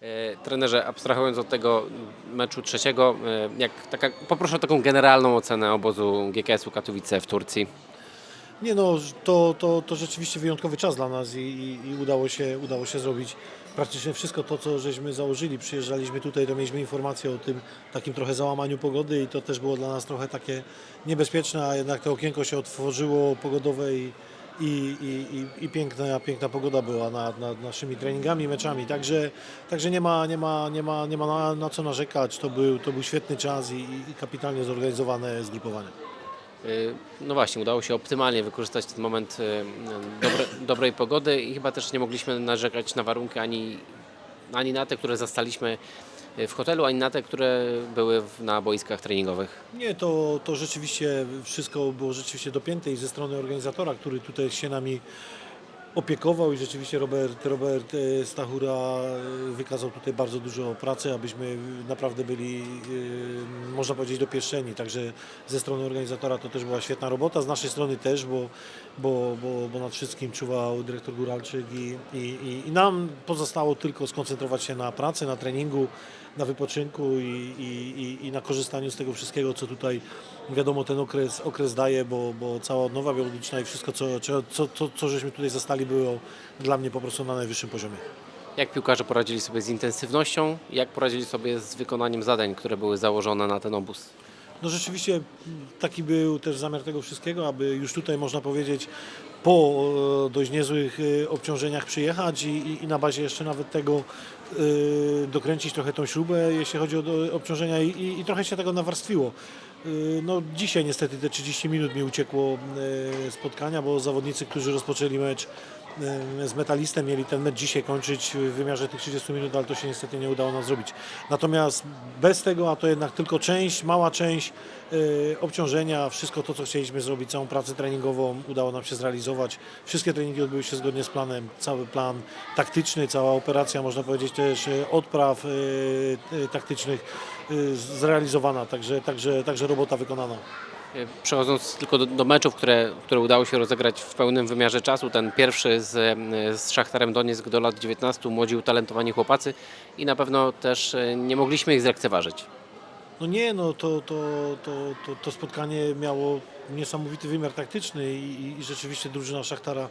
E, Trenerze, abstrahując od tego meczu trzeciego, e, jak taka, poproszę o taką generalną ocenę obozu GKS-u Katowice w Turcji. Nie no, to, to, to rzeczywiście wyjątkowy czas dla nas i, i, i udało, się, udało się zrobić praktycznie wszystko to, co żeśmy założyli. Przyjeżdżaliśmy tutaj, to mieliśmy informację o tym takim trochę załamaniu pogody i to też było dla nas trochę takie niebezpieczne, a jednak to okienko się otworzyło pogodowe i, i, i, i, piękna, piękna pogoda była nad, nad naszymi treningami, meczami. Także, także nie ma, nie ma, nie ma, nie ma na, na co narzekać. To był, to był świetny czas i, i- kapitalnie zorganizowane zgrupowanie. E, No właśnie, udało się optymalnie wykorzystać ten moment e, dobre, dobrej pogody i chyba też nie mogliśmy narzekać na warunki ani, ani na te, które zastaliśmy w hotelu, ani na te, które były na boiskach treningowych. Nie, to, to rzeczywiście wszystko było rzeczywiście dopięte i ze strony organizatora, który tutaj się nami opiekował i rzeczywiście Robert, Robert e, Stachura e, wykazał tutaj bardzo dużo pracy, abyśmy naprawdę byli, e, można powiedzieć, dopieszczeni. Także ze strony organizatora to też była świetna robota, z naszej strony też, bo, bo, bo, bo nad wszystkim czuwał dyrektor Góralczyk i, i, i, nam pozostało tylko skoncentrować się na pracy, na treningu, na wypoczynku i, i, i na korzystaniu z tego wszystkiego, co tutaj wiadomo ten okres, okres daje, bo, bo cała odnowa biologiczna i wszystko, co, co, co, co, żeśmy tutaj zastali, było dla mnie po prostu na najwyższym poziomie. Jak piłkarze poradzili sobie z intensywnością, jak poradzili sobie z wykonaniem zadań, które były założone na ten obóz? No rzeczywiście taki był też zamiar tego wszystkiego, aby już tutaj można powiedzieć po e, dość niezłych e, obciążeniach przyjechać i, i, na bazie jeszcze nawet tego e, dokręcić trochę tą śrubę, jeśli chodzi o obciążenia i, i, i trochę się tego nawarstwiło. E, No dzisiaj niestety te 30 minut mi uciekło e, spotkania, bo zawodnicy, którzy rozpoczęli mecz z metalistem mieli ten mecz dzisiaj kończyć w wymiarze tych 30 minut, ale to się niestety nie udało nam zrobić. Natomiast bez tego, a to jednak tylko część, mała część e, obciążenia, wszystko to, co chcieliśmy zrobić, całą pracę treningową udało nam się zrealizować. Wszystkie treningi odbyły się zgodnie z planem, cały plan taktyczny, cała operacja, można powiedzieć też e, odpraw taktycznych zrealizowana, także, także, także robota wykonana. E, Przechodząc tylko do, do meczów, które, które udało się rozegrać w pełnym wymiarze czasu, ten pierwszy z, e, z Szachtarem Donieck do lat 19, młodzi utalentowani chłopacy i na pewno też e, nie mogliśmy ich zlekceważyć. No nie, no to, to, to, to, to spotkanie miało niesamowity wymiar taktyczny i, i- i rzeczywiście drużyna Szachtara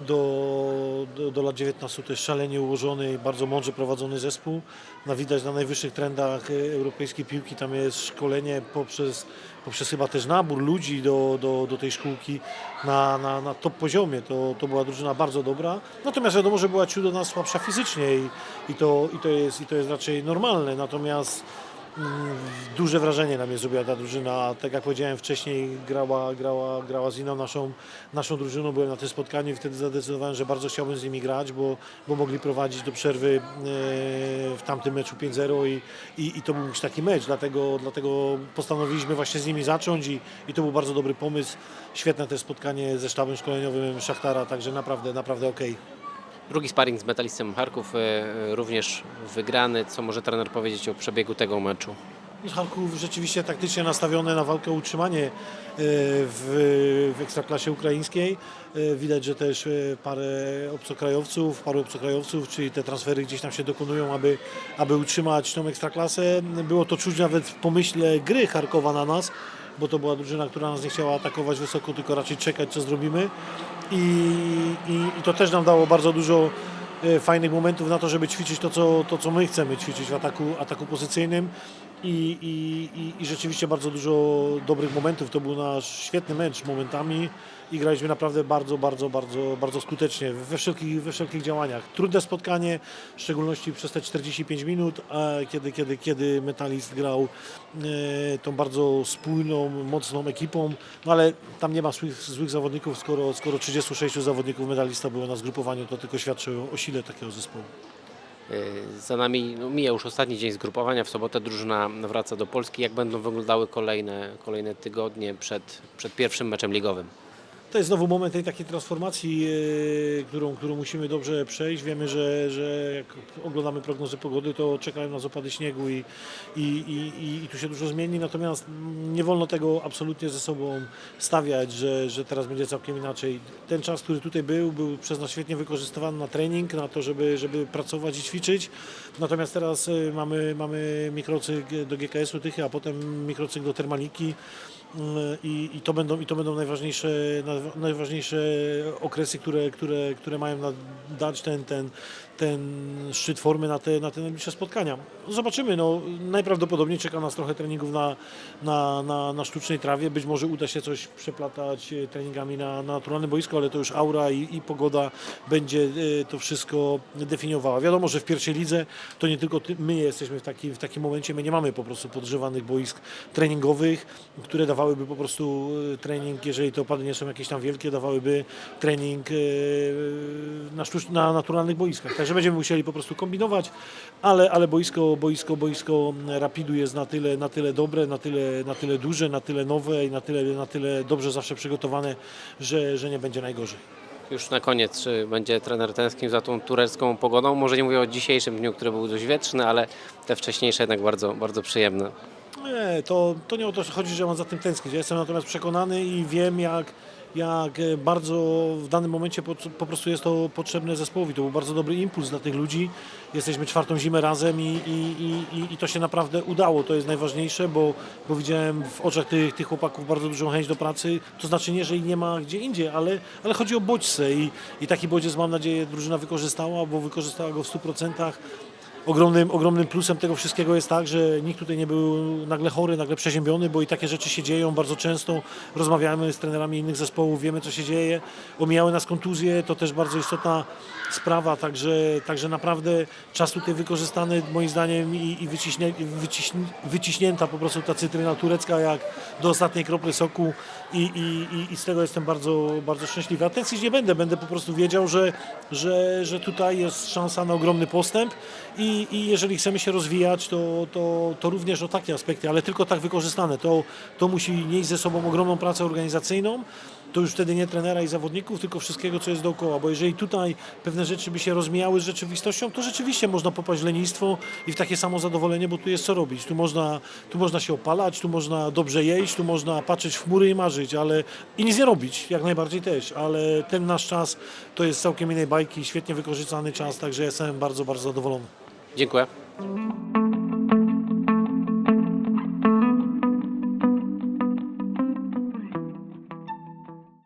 do, do, do lat 19 to jest szalenie ułożony, bardzo mądrze prowadzony zespół. Na widać na najwyższych trendach e, europejskiej piłki tam jest szkolenie poprzez, poprzez chyba też nabór ludzi do, do, do tej szkółki na, na, na top poziomie. To, to była drużyna bardzo dobra. Natomiast wiadomo, że była ciut do nas słabsza fizycznie i, i, to, i, to jest, i to jest raczej normalne. Natomiast Duże wrażenie na mnie zrobiła ta drużyna. Tak jak powiedziałem wcześniej, grała, grała, grała z inną naszą, naszą drużyną. Byłem na tym spotkaniu i wtedy zadecydowałem, że bardzo chciałbym z nimi grać, bo, bo mogli prowadzić do przerwy e, w tamtym meczu 5-0 i, i, i to był taki mecz. Dlatego, dlatego postanowiliśmy właśnie z nimi zacząć i, i to był bardzo dobry pomysł. Świetne też spotkanie ze sztabem szkoleniowym Szachtara, także naprawdę, naprawdę okej. Drugi sparring z metalistem Charków, e, e, również wygrany. Co może trener powiedzieć o przebiegu tego meczu? Charków rzeczywiście taktycznie nastawione na walkę o utrzymanie e, w, w ekstraklasie ukraińskiej. Widać, że też parę obcokrajowców, paru obcokrajowców, czyli te transfery gdzieś tam się dokonują, aby, aby utrzymać tą ekstraklasę. Było to czuć nawet w pomyśle gry Charkowa na nas, bo to była drużyna, która nas nie chciała atakować wysoko, tylko raczej czekać, co zrobimy. I, i, i to też nam dało bardzo dużo fajnych momentów na to, żeby ćwiczyć to, co, to, co my chcemy ćwiczyć w ataku, ataku pozycyjnym. I, i, i, rzeczywiście bardzo dużo dobrych momentów. To był nasz świetny mecz momentami i graliśmy naprawdę bardzo, bardzo, bardzo, bardzo skutecznie we wszelkich, we wszelkich działaniach. Trudne spotkanie, w szczególności przez te 45 minut, kiedy, kiedy, kiedy Metalist grał e, tą bardzo spójną, mocną ekipą, no ale tam nie ma złych, złych zawodników, skoro, skoro 36 zawodników Metalista było na zgrupowaniu, to tylko świadczy o, o sile takiego zespołu. E, Za nami no, mija już ostatni dzień zgrupowania. W sobotę drużyna wraca do Polski. Jak będą wyglądały kolejne, kolejne tygodnie przed, przed pierwszym meczem ligowym? To jest znowu moment tej takiej transformacji, e, którą, którą musimy dobrze przejść. Wiemy, że, że jak oglądamy prognozy pogody, to czekają nas opady śniegu i, i, i, i, tu się dużo zmieni. Natomiast nie wolno tego absolutnie ze sobą stawiać, że, że teraz będzie całkiem inaczej. Ten czas, który tutaj był, był przez nas świetnie wykorzystywany na trening, na to, żeby, żeby pracować i ćwiczyć. Natomiast teraz e, mamy, mamy mikrocykl do GKS-u a potem mikrocykl do termaliki. Mm, I, i, to będą, I to będą najważniejsze, najwa- najważniejsze okresy, które, które, które mają dać ten, ten, ten szczyt formy na te, na te najbliższe spotkania. Zobaczymy. No, najprawdopodobniej czeka nas trochę treningów na, na, na, na sztucznej trawie. Być może uda się coś przeplatać e, treningami na, na naturalne boisko, ale to już aura i, i pogoda będzie e, to wszystko definiowała. Wiadomo, że w pierwszej lidze to nie tylko ty, my jesteśmy w, taki, w takim momencie, my nie mamy po prostu podgrzewanych boisk treningowych, które dawałyby po prostu e, trening, jeżeli te opady nie są jakieś tam wielkie, dawałyby trening na, sztucz, na naturalnych boiskach. Także będziemy musieli po prostu kombinować, ale, ale boisko, boisko, boisko Rapidu jest na tyle, na tyle dobre, na tyle, na tyle duże, na tyle nowe i na tyle, na tyle dobrze zawsze przygotowane, że, że nie będzie najgorzej. Już na koniec, czy będzie trener tęsknił za tą turecką pogodą? Może nie mówię o dzisiejszym dniu, który był dość wietrzny, ale te wcześniejsze jednak bardzo, bardzo przyjemne. Nie, to, to nie o to chodzi, że mam za tym tęsknić. Ja jestem natomiast przekonany i wiem, jak, jak e, bardzo w danym momencie po, po prostu jest to potrzebne zespołowi. To był bardzo dobry impuls dla tych ludzi. Jesteśmy czwartą zimę razem i, i, i, i- to się naprawdę udało. To jest najważniejsze, bo, bo widziałem w oczach tych, tych chłopaków bardzo dużą chęć do pracy. To znaczy nie, że ich nie ma gdzie indziej, ale, ale chodzi o bodźce i, i taki bodziec mam nadzieję drużyna wykorzystała, bo wykorzystała go w 100%. Ogromnym, ogromnym plusem tego wszystkiego jest tak, że nikt tutaj nie był nagle chory, nagle przeziębiony, bo i takie rzeczy się dzieją bardzo często. Rozmawiamy z trenerami innych zespołów, wiemy co się dzieje. Omijały nas kontuzje, to też bardzo istotna sprawa, także, także naprawdę czas tutaj wykorzystany moim zdaniem i, i wyciśnie, wyciśnie, wyciśnięta po prostu ta cytryna turecka jak do ostatniej kropli soku i, i, i, z tego jestem bardzo, bardzo szczęśliwy. A tęsknić nie będę, będę po prostu wiedział, że, że, że tutaj jest szansa na ogromny postęp i, i jeżeli chcemy się rozwijać, to, to, to również o takie aspekty, ale tylko tak wykorzystane. To, to musi nieść ze sobą ogromną pracę organizacyjną, to już wtedy nie trenera i zawodników, tylko wszystkiego, co jest dookoła, bo jeżeli tutaj pewne rzeczy by się rozmijały z rzeczywistością, to rzeczywiście można popaść w lenistwo i w takie samo zadowolenie, bo tu jest co robić. Tu można, tu można się opalać, tu można dobrze jeść, tu można patrzeć w chmury i marzyć, ale i nic nie robić, jak najbardziej też, ale ten nasz czas to jest całkiem innej bajki, świetnie wykorzystany czas, także jestem bardzo, bardzo zadowolony. Dziękuję.